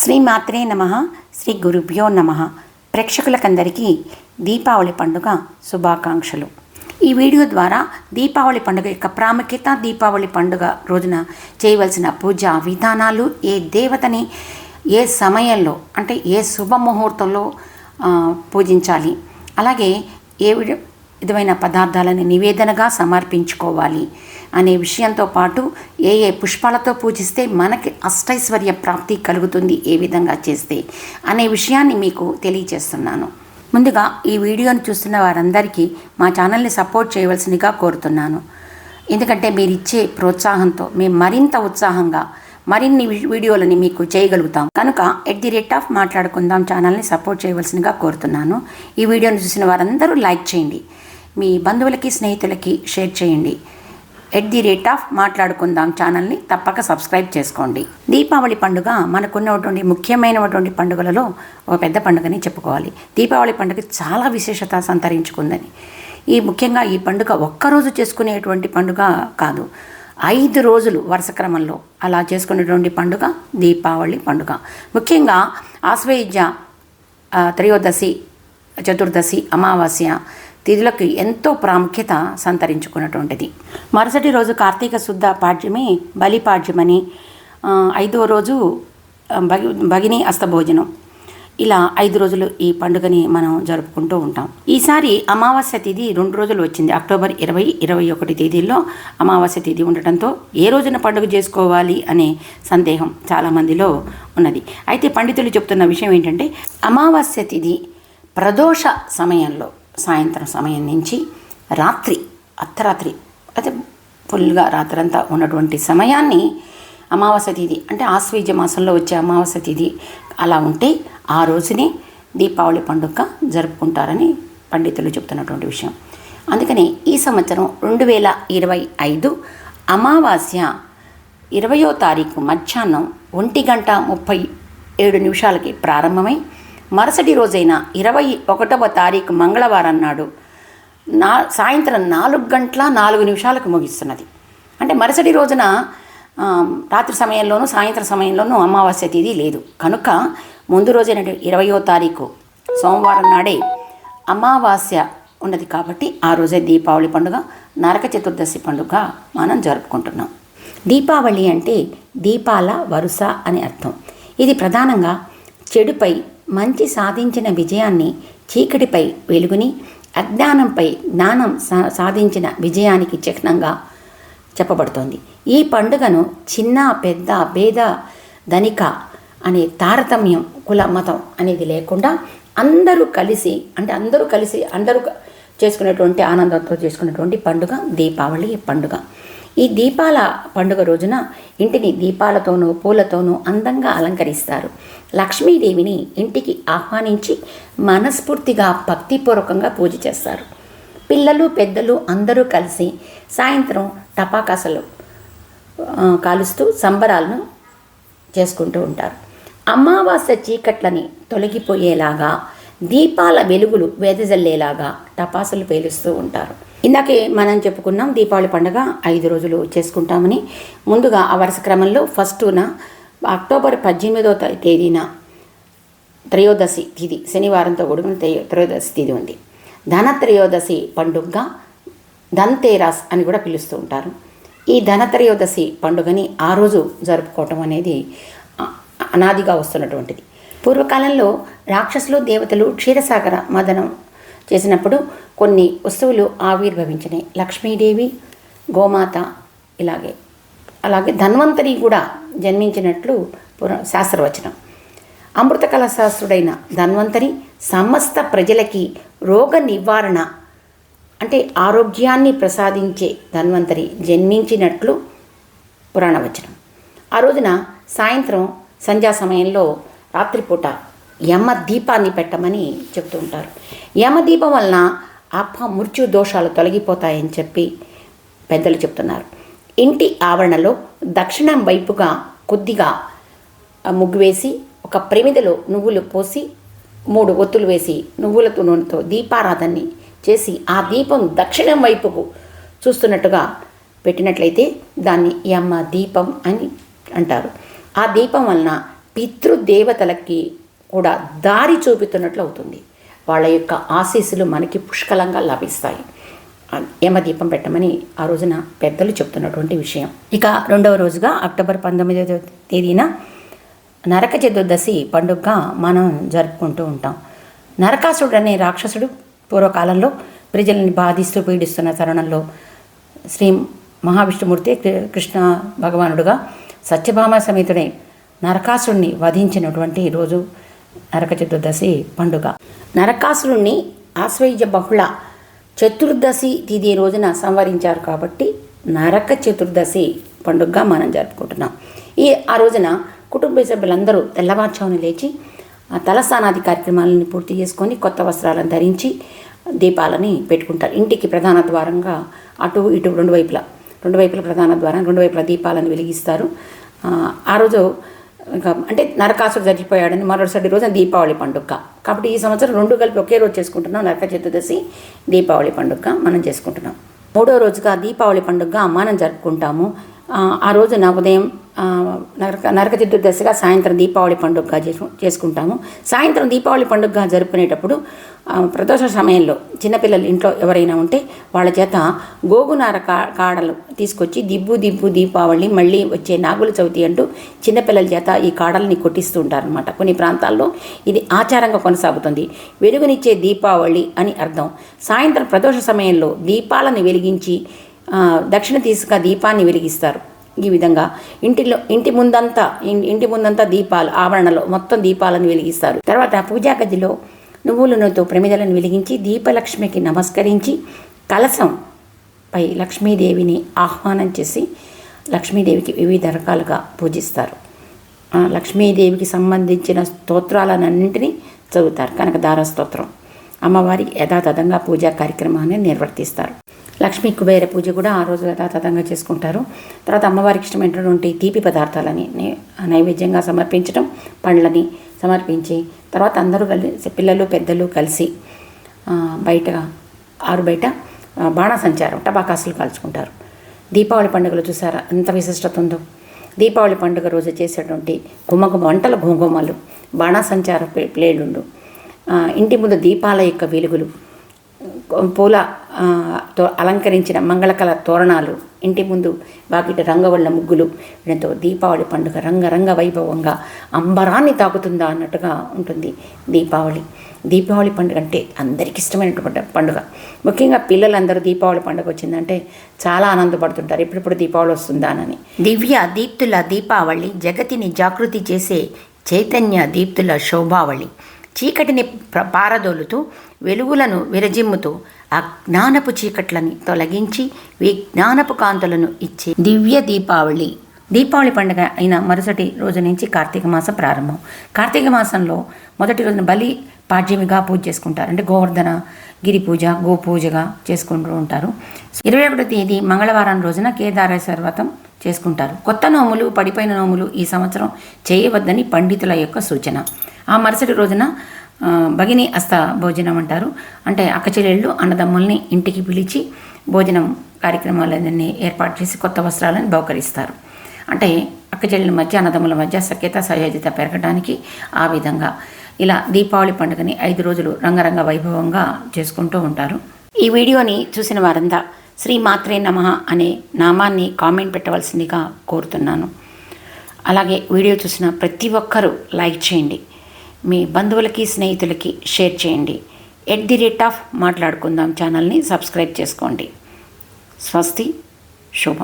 శ్రీ మాత్రే నమ శ్రీ గురుభ్యో నమ. ప్రేక్షకులకందరికీ దీపావళి పండుగ శుభాకాంక్షలు. ఈ వీడియో ద్వారా దీపావళి పండుగ యొక్క ప్రాముఖ్యత దీపావళి పండుగ రోజున చేయవలసిన పూజ విధానాలు ఏ దేవతని ఏ సమయంలో అంటే ఏ శుభముహూర్తంలో పూజించాలి. అలాగే ఏ విధమైన పదార్థాలను నివేదనగా సమర్పించుకోవాలి. అనే విషయంతో పాటు ఏ ఏ పుష్పాలతో పూజిస్తే మనకి అష్టైశ్వర్య ప్రాప్తి కలుగుతుంది ఏ విధంగా చేస్తే అనే విషయాన్ని మీకు తెలియజేస్తున్నాను. ముందుగా ఈ వీడియోను చూస్తున్న వారందరికీ మా ఛానల్ని సపోర్ట్ చేయవలసిందిగా కోరుతున్నాను. ఎందుకంటే మీరు ఇచ్చే ప్రోత్సాహంతో మేము మరింత ఉత్సాహంగా మరిన్ని వీడియోలని మీకు చేయగలుగుతాం. కనుక ఎట్ ది రేట్ ఆఫ్ మాట్లాడుకుందాం ఛానల్ని సపోర్ట్ చేయవలసినగా కోరుతున్నాను. ఈ వీడియోను చూసిన వారందరూ లైక్ చేయండి. మీ బంధువులకి స్నేహితులకి షేర్ చేయండి. ఎట్ ది రేట్ ఆఫ్ మాట్లాడుకుందాం ఛానల్ని తప్పక సబ్స్క్రైబ్ చేసుకోండి. దీపావళి పండుగ మనకున్నటువంటి ముఖ్యమైనటువంటి పండుగలలో ఒక పెద్ద పండుగని చెప్పుకోవాలి. దీపావళి పండుగ చాలా విశేషత సంతరించుకుందని. ఈ ముఖ్యంగా ఈ పండుగ ఒక్కరోజు చేసుకునేటువంటి పండుగ కాదు. ఐదు రోజులు వరుస క్రమంలో అలా చేసుకునేటువంటి పండుగ దీపావళి పండుగ. ముఖ్యంగా ఆశ్వయుజ త్రయోదశి చతుర్దశి అమావాస్య తిథులకు ఎంతో ప్రాముఖ్యత సంతరించుకున్నటువంటిది. మరుసటి రోజు కార్తీక శుద్ధ పాడ్యమే బలిపాడ్యమని ఐదో రోజు భగి భగిని అస్తభోజనం. ఇలా ఐదు రోజులు ఈ పండుగని మనం జరుపుకుంటూ ఉంటాం. ఈసారి అమావాస్య తిథి రెండు రోజులు వచ్చింది. అక్టోబర్ ఇరవై ఇరవై ఒకటి తేదీల్లో అమావాస్య తిథి ఉండటంతో ఏ రోజున పండుగ చేసుకోవాలి అనే సందేహం చాలామందిలో ఉన్నది. అయితే పండితులు చెప్తున్న విషయం ఏంటంటే అమావాస్య తిథి ప్రదోష సమయంలో సాయంత్రం సమయం నుంచి రాత్రి అర్ధరాత్రి అయితే ఫుల్గా రాత్రంతా ఉన్నటువంటి సమయాన్ని అమావాస్య తిథి అంటే ఆశ్వీజ మాసంలో వచ్చే అమావాస్య తిథి అలా ఉంటే ఆ రోజుని దీపావళి పండుగ జరుపుకుంటారని పండితులు చెప్తున్నటువంటి విషయం. అందుకని ఈ సంవత్సరం రెండు వేల ఇరవై ఐదు అమావాస్య ఇరవయో తారీఖు మధ్యాహ్నం ఒంటి గంట ముప్పై ఏడు నిమిషాలకి ప్రారంభమై మరుసటి రోజైన ఇరవై ఒకటవ తారీఖు మంగళవారం నాడు నా సాయంత్రం నాలుగు గంటల నాలుగు నిమిషాలకు ముగిస్తున్నది. అంటే మరుసటి రోజున రాత్రి సమయంలోనూ సాయంత్రం సమయంలోనూ అమావాస్య తేదీ లేదు. కనుక ముందు రోజైన ఇరవయో తారీఖు సోమవారం నాడే అమావాస్య ఉన్నది కాబట్టి ఆ రోజే దీపావళి పండుగ నరక చతుర్దశి పండుగ మనం జరుపుకుంటున్నాం. దీపావళి అంటే దీపాల వరుస అని అర్థం. ఇది ప్రధానంగా చెడుపై మంచి సాధించిన విజయాన్ని చీకటిపై వెలుగుని అజ్ఞానంపై జ్ఞానం సా- సాధించిన విజయానికి చిహ్నంగా చెప్పబడుతోంది. ఈ పండుగను చిన్న పెద్ద భేద ధనిక అనే తారతమ్యం కుల మతం అనేది లేకుండా అందరూ కలిసి అంటే అందరూ కలిసి అందరూ చేసుకునేటువంటి ఆనందంతో చేసుకునేటువంటి పండుగ దీపావళి పండుగ. ఈ దీపాల పండుగ రోజున ఇంటిని దీపాలతోనూ పూలతోనూ అందంగా అలంకరిస్తారు. లక్ష్మీదేవిని ఇంటికి ఆహ్వానించి మనస్ఫూర్తిగా భక్తిపూర్వకంగా పూజ చేస్తారు. పిల్లలు పెద్దలు అందరూ కలిసి సాయంత్రం టపాకాసలు కాలుస్తూ సంబరాలను చేసుకుంటూ ఉంటారు. అమావాస్య చీకట్లని తొలగిపోయేలాగా దీపాల వెలుగులు వేదజల్లేలాగా టపాసులు పేలుస్తూ ఉంటారు. ఇందాకే మనం చెప్పుకున్నాం దీపావళి పండుగ ఐదు రోజులు చేసుకుంటామని. ముందుగా ఆ వరుస క్రమంలో ఫస్టున అక్టోబర్ పద్దెనిమిదో తేదీన త్రయోదశి తిథి శనివారంతో కూడిన త్రయోదశి తిథి ఉంది. ధనత్రయోదశి పండుగగా ధన్తేరాస్ అని కూడా పిలుస్తూ ఉంటారు. ఈ ధనత్రయోదశి పండుగని ఆ రోజు జరుపుకోవటం అనేది అనాదిగా వస్తున్నటువంటిది. పూర్వకాలంలో రాక్షసులు దేవతలు క్షీరసాగర మదనం చేసినప్పుడు కొన్ని వస్తువులు ఆవిర్భవించినాయి లక్ష్మీదేవి గోమాత ఇలాగే. అలాగే ధన్వంతరి కూడా జన్మించినట్లు పురా శాస్త్రవచనం. అమృత శాస్త్రుడైన ధన్వంతరి సమస్త ప్రజలకి రోగ నివారణ అంటే ఆరోగ్యాన్ని ప్రసాదించే ధన్వంతరి జన్మించినట్లు పురాణవచనం. ఆ రోజున సాయంత్రం సంధ్యా సమయంలో రాత్రిపూట యమ దీపాన్ని పెట్టమని చెప్తూ ఉంటారు. యమ దీపం వలన అప మృత్యు దోషాలు తొలగిపోతాయని చెప్పి పెద్దలు చెప్తున్నారు. ఇంటి ఆవరణలో దక్షిణం వైపుగా కొద్దిగా ముగ్గు వేసి ఒక ప్రమిదలో నువ్వులు పోసి మూడు ఒత్తులు వేసి నువ్వులతో నూనెతో దీపారాధనని చేసి ఆ దీపం దక్షిణం వైపుకు చూస్తున్నట్టుగా పెట్టినట్లయితే దాన్ని యమ్మ దీపం అని అంటారు. ఆ దీపం వలన పితృదేవతలకి కూడా దారి చూపుతున్నట్లు అవుతుంది వాళ్ళ యొక్క ఆశీస్సులు మనకి పుష్కలంగా లభిస్తాయి. యమదీపం పెట్టమని ఆ రోజున పెద్దలు చెప్తున్నటువంటి విషయం. ఇక రెండవ రోజుగా అక్టోబర్ పంతొమ్మిదవ తేదీన నరక చతుర్దశి పండుగగా మనం జరుపుకుంటూ ఉంటాం. నరకాసుడు అనే రాక్షసుడు పూర్వకాలంలో ప్రజల్ని బాధిస్తూ పీడిస్తున్న తరుణంలో శ్రీ మహావిష్ణుమూర్తి కృష్ణ భగవానుడుగా సత్యభామ సమేతుడై నరకాసుడిని వధించినటువంటి రోజు నరక చతుర్దశి పండుగ. నరకాసురుణ్ణి ఆశ్వయుజ బహుళ చతుర్దశి తిథి రోజున సంవరించారు కాబట్టి నరక చతుర్దశి పండుగగా మనం జరుపుకుంటున్నాం. ఈ ఆ రోజున కుటుంబ సభ్యులందరూ తెల్లవారుజామున లేచి తలస్నానాది కార్యక్రమాలను పూర్తి చేసుకొని కొత్త వస్త్రాలను ధరించి దీపాలని పెట్టుకుంటారు. ఇంటికి ప్రధాన ద్వారంగా అటు ఇటు రెండు వైపులా రెండు వైపుల ప్రధాన ద్వారం రెండు వైపుల దీపాలను వెలిగిస్తారు. ఆ రోజు ఇంకా అంటే నరకాసుడు చచ్చిపోయాడని మరోసారి రోజున దీపావళి పండుగ. కాబట్టి ఈ సంవత్సరం రెండు కలిపి ఒకే రోజు చేసుకుంటున్నాం. నరక చతుర్దశి దీపావళి పండుగ మనం చేసుకుంటున్నాం. మూడో రోజుగా దీపావళి పండుగ మనం జరుపుకుంటాము. ఆ, రోజున ఉదయం నరక నరక చతుర్దశిగా సాయంత్రం దీపావళి పండుగగా చేసు చేసుకుంటాము. సాయంత్రం దీపావళి పండుగగా జరుపుకునేటప్పుడు ప్రదోష సమయంలో చిన్నపిల్లలు ఇంట్లో ఎవరైనా ఉంటే వాళ్ళ చేత గోగునార కా కాడలు తీసుకొచ్చి దిబ్బు దిబ్బు దీపావళి మళ్ళీ వచ్చే నాగుల చవితి అంటూ చిన్నపిల్లల చేత ఈ కాడల్ని కొట్టిస్తూ ఉంటారనమాట కొన్ని ప్రాంతాల్లో ఇది ఆచారంగా కొనసాగుతుంది. వెలుగునిచ్చే దీపావళి అని అర్థం. సాయంత్రం ప్రదోష సమయంలో దీపాలను వెలిగించి దక్షిణ తీసుక దీపాన్ని వెలిగిస్తారు. ఈ విధంగా ఇంటిలో ఇంటి ముందంతా ఇంటి ముందంతా దీపాలు ఆవరణలో మొత్తం దీపాలను వెలిగిస్తారు. తర్వాత పూజా గదిలో నువ్వుల నూనెతో ప్రమిదలను వెలిగించి దీపలక్ష్మికి నమస్కరించి కలశం పై లక్ష్మీదేవిని ఆహ్వానం చేసి లక్ష్మీదేవికి వివిధ రకాలుగా పూజిస్తారు. లక్ష్మీదేవికి సంబంధించిన స్తోత్రాలన్నింటినీ చదువుతారు. కనకదార స్తోత్రం. అమ్మవారికి యథాతథంగా పూజా కార్యక్రమాన్ని నిర్వర్తిస్తారు. లక్ష్మీ కుబేర పూజ కూడా ఆ రోజు యథాతథంగా చేసుకుంటారు. తర్వాత అమ్మవారికి ఇష్టమైనటువంటి తీపి పదార్థాలని నైవేద్యంగా సమర్పించడం పండ్లని సమర్పించి తర్వాత అందరూ కలిసి పిల్లలు పెద్దలు కలిసి బయట ఆరు బయట బాణసంచారం టబాకాసులు కాల్చుకుంటారు. దీపావళి పండుగలు చూసారా? ఎంత విశిష్టత ఉందో. దీపావళి పండుగ రోజు చేసేటువంటి గుమ్మగుమ వంటల గుమగుమలు బాణసంచార ప్లే ఇంటి ముందు దీపాల యొక్క వెలుగులు పూల తో అలంకరించిన మంగళకల తోరణాలు ఇంటి ముందు వాకిట రంగవళ్ళ ముగ్గులు వీడంతో దీపావళి పండుగ రంగరంగ వైభవంగా అంబరాన్ని తాకుతుందా అన్నట్టుగా ఉంటుంది దీపావళి. దీపావళి పండుగ అంటే అందరికి ఇష్టమైనటువంటి పండుగ. ముఖ్యంగా పిల్లలందరూ దీపావళి పండుగ వచ్చిందంటే చాలా ఆనందపడుతుంటారు. ఎప్పుడెప్పుడు దీపావళి వస్తుందానని దివ్య దీప్తుల దీపావళి జగతిని జాగృతి చేసే చైతన్య దీప్తుల శోభావళి. చీకటిని పారదోలుతూ వెలుగులను విరజిమ్ముతూ అజ్ఞానపు చీకట్లని తొలగించి విజ్ఞానపు కాంతులను ఇచ్చే దివ్య దీపావళి. దీపావళి పండుగ అయిన మరుసటి రోజు నుంచి కార్తీక మాసం ప్రారంభం. కార్తీక మాసంలో మొదటి రోజున బలి పాడ్యమిగా పూజ చేసుకుంటారు. అంటే గోవర్ధన గిరి పూజ గోపూజగా చేసుకుంటూ ఉంటారు. ఇరవై ఒకటో తేదీ మంగళవారం రోజున కేదారేశ్వర వ్రతం చేసుకుంటారు. కొత్త నోములు పడిపోయిన నోములు ఈ సంవత్సరం చేయవద్దని పండితుల యొక్క సూచన. ఆ మరుసటి రోజున భగిని అస్త భోజనం అంటారు. అంటే అక్కచెల్లెళ్ళు అన్నదమ్ముల్ని ఇంటికి పిలిచి భోజనం కార్యక్రమాలన్నీ ఏర్పాటు చేసి కొత్త వస్త్రాలను బహుకరిస్తారు. అంటే అక్కచెల్లెల మధ్య అన్నదమ్ముల మధ్య సఖ్యత సహజత పెరగడానికి ఆ విధంగా ఇలా దీపావళి పండుగని ఐదు రోజులు రంగరంగ వైభవంగా చేసుకుంటూ ఉంటారు. ఈ వీడియోని చూసిన వారంతా శ్రీ మాత్రే నమః అనే నామాన్ని కామెంట్ పెట్టవలసిందిగా కోరుతున్నాను. అలాగే వీడియో చూసిన ప్రతి ఒక్కరూ లైక్ చేయండి. మీ బంధువులకి స్నేహితులకి షేర్ చేయండి. ఎట్ ది రేట్ ఆఫ్ మాట్లాడుకుందాం ఛానల్ని సబ్స్క్రైబ్ చేసుకోండి. స్వస్తి శుభం.